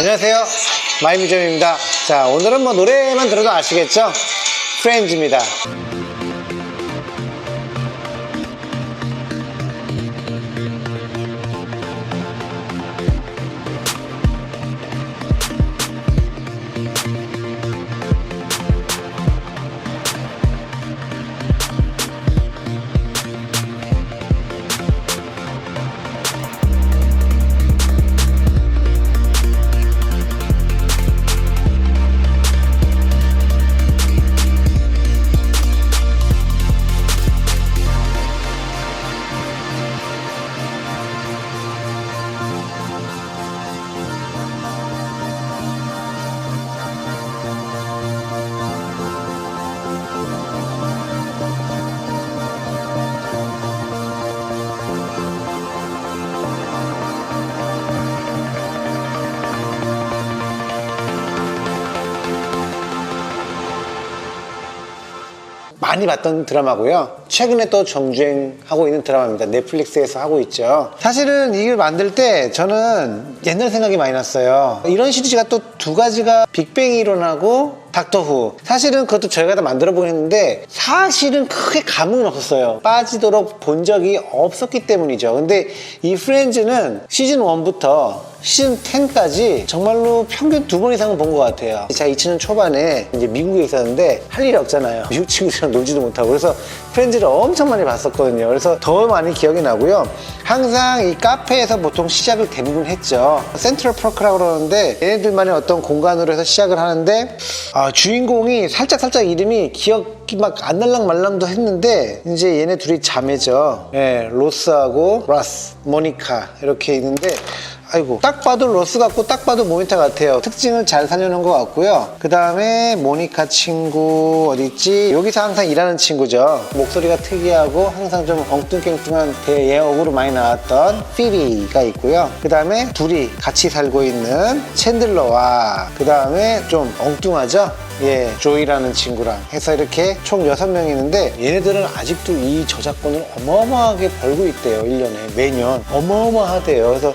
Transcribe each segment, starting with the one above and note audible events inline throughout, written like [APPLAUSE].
안녕하세요. 마이뮤지엄입니다. 자, 오늘은 뭐 노래만 들어도 아시겠죠? 프렌즈입니다. 많이 봤던 드라마고요. 최근에 또 정주행하고 있는 드라마입니다. 넷플릭스에서 하고 있죠. 사실은 이걸 만들 때 저는 옛날 생각이 많이 났어요. 이런 시리즈가 또 두 가지가 빅뱅이 일어나고 닥터 후. 사실은 그것도 저희가 다 만들어 보긴 했는데 사실은 크게 감흥은 없었어요. 빠지도록 본 적이 없었기 때문이죠. 근데 이 프렌즈는 시즌 1부터 시즌 10까지 정말로 평균 두 번 이상은 본 것 같아요. 제가 2000년 초반에 이제 미국에 있었는데 할 일이 없잖아요. 미국 친구들이랑 놀지도 못하고. 그래서 프렌즈를 엄청 많이 봤었거든요. 그래서 더 많이 기억이 나고요. 항상 이 카페에서 보통 시작을 대부분 했죠. 센트럴 파크라고 그러는데 얘네들만의 어떤 공간으로 해서 시작을 하는데 아, 주인공이 살짝 살짝 이름이 기억이 막 안 날랑 말랑도 했는데 이제 얘네 둘이 자매죠. 예, 로스하고 라스, 모니카 이렇게 있는데 아이고. 딱 봐도 로스 같고 딱 봐도 모니타 같아요. 특징을 잘 살려놓은 것 같고요. 그 다음에 모니카 친구 어디 있지? 여기서 항상 일하는 친구죠. 목소리가 특이하고 항상 좀 엉뚱깽뚱한 대예역으로 많이 나왔던 피비가 있고요. 그 다음에 둘이 같이 살고 있는 챈들러와 그 다음에 좀 엉뚱하죠? 예, 조이라는 친구랑 해서 이렇게 총 6명이 있는데 얘네들은 아직도 이 저작권을 어마어마하게 벌고 있대요. 1년에 매년. 어마어마하대요. 그래서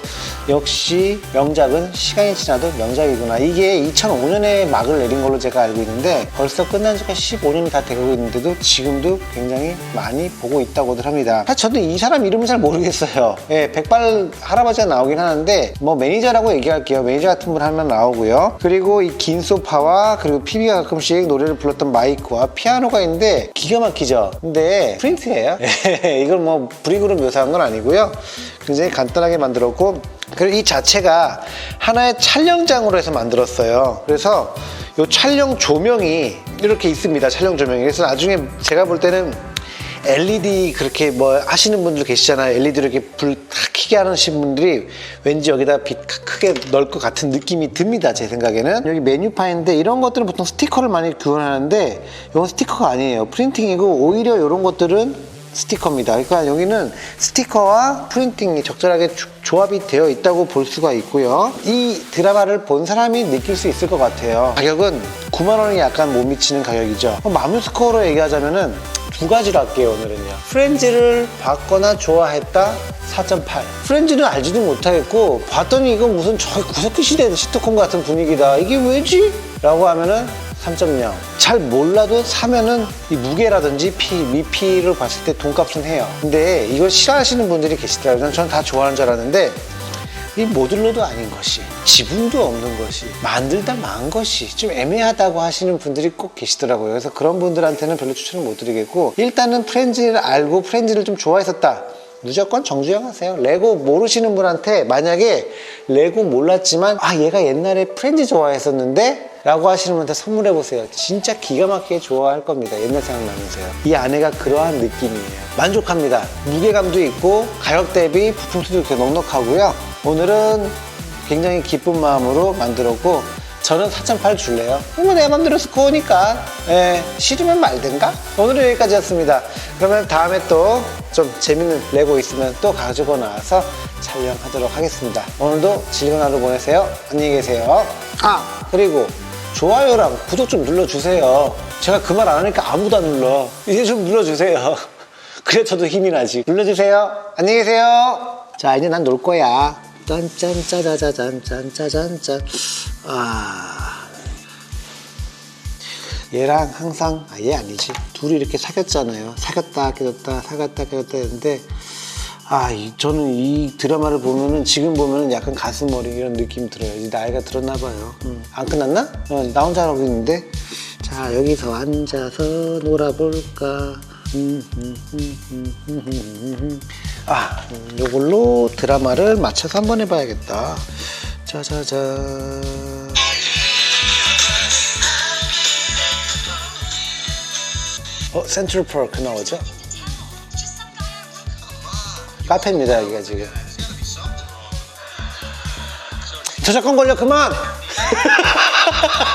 역시 명작은 시간이 지나도 명작이구나. 이게 2005년에 막을 내린 걸로 제가 알고 있는데 벌써 끝난 지가 15년이 다 되고 있는데도 지금도 굉장히 많이 보고 있다고들 합니다. 사실 저도 이 사람 이름은 잘 모르겠어요. 예, 백발 할아버지가 나오긴 하는데 뭐 매니저라고 얘기할게요. 매니저 같은 분 하나 나오고요. 그리고 이 긴 소파와 그리고 피비가 가끔씩 노래를 불렀던 마이크와 피아노가 있는데 기가 막히죠. 근데 프린트예요. [LAUGHS] 예, 이걸 뭐 브릭으로 묘사한 건 아니고요. 굉장히 간단하게 만들었고 그리고 이 자체가 하나의 촬영장으로 해서 만들었어요. 그래서 이 촬영 조명이 이렇게 있습니다. 촬영 조명이. 그래서 나중에 제가 볼 때는 LED 그렇게 뭐 하시는 분들 계시잖아요. LED로 이렇게 불탁 켜게 하시는 분들이 왠지 여기다 빛 크게 넣을 것 같은 느낌이 듭니다. 제 생각에는. 여기 메뉴판인데 이런 것들은 보통 스티커를 많이 교환하는데 이건 스티커가 아니에요. 프린팅이고 오히려 이런 것들은 스티커입니다. 그러니까 여기는 스티커와 프린팅이 적절하게 조- 조합이 되어 있다고 볼 수가 있고요. 이 드라마를 본 사람이 느낄 수 있을 것 같아요. 가격은 9만 원이 약간 못 미치는 가격이죠. 마무 스코어로 얘기하자면은 두 가지로 할게요 오늘은요. 프렌즈를 봤거나 좋아했다 4.8. 프렌즈는 알지도 못하겠고 봤더니 이건 무슨 저 구석기 시대 시트콤 같은 분위기다. 이게 왜지? 라고 하면은 3.0. 잘 몰라도 사면은 이 무게라든지 피, 미피를 봤을 때 돈값은 해요. 근데 이걸 싫어하시는 분들이 계시더라고요. 저는 다 좋아하는 줄 알았는데 이 모듈러도 아닌 것이 지분도 없는 것이 만들다 만 것이 좀 애매하다고 하시는 분들이 꼭 계시더라고요 그래서 그런 분들한테는 별로 추천을 못 드리겠고 일단은 프렌즈를 알고 프렌즈를 좀 좋아했었다 무조건 정주행 하세요 레고 모르시는 분한테 만약에 레고 몰랐지만 아 얘가 옛날에 프렌즈 좋아했었는데 라고 하시는 분한테 선물해 보세요 진짜 기가 막히게 좋아할 겁니다 옛날 생각나면서요 이 안에가 그러한 느낌이에요 만족합니다 무게감도 있고 가격 대비 부품 수도 이렇게 넉넉하고요 오늘은 굉장히 기쁜 마음으로 만들었고 저는 4.8 줄래요. 뭐내 맘대로 스코어니까 예, 싫으면 말든가. 오늘은 여기까지였습니다. 그러면 다음에 또 좀 재밌는 레고 있으면 또 가지고 나와서 촬영하도록 하겠습니다. 오늘도 즐거운 하루 보내세요. 안녕히 계세요. 아 그리고 좋아요랑 구독 좀 눌러주세요. 제가 그 말 안 하니까 아무도 안 눌러. 이제 좀 눌러주세요. [LAUGHS] 그래 저도 힘이 나지. 눌러주세요. 안녕히 계세요. 자 이제 난 놀 거야. 짠짠 짜자자잔 짠짜잔짠 아 얘랑 항상 아, 얘 아니지 둘이 이렇게 사귀었잖아요 사귀었다 깨졌다 사귀었다 깨졌다 했는데 아 이- 저는 이 드라마를 보면은 지금 보면은 약간 가슴 어린 이런 느낌이 들어요. 이제 나이가 들었나 봐요. 음, 안 끝났나? 어, 나 혼자 하고 있는데. 자 여기서 앉아서 놀아볼까? 음, 음, 음. 아 음, 요걸로 드라마를 맞춰서 한번 해봐야겠다. 짜자잔 어, 센트럴 파크 나오죠? 카페입니다, 여기가 지금. 저작권 걸려, 그만! [LAUGHS]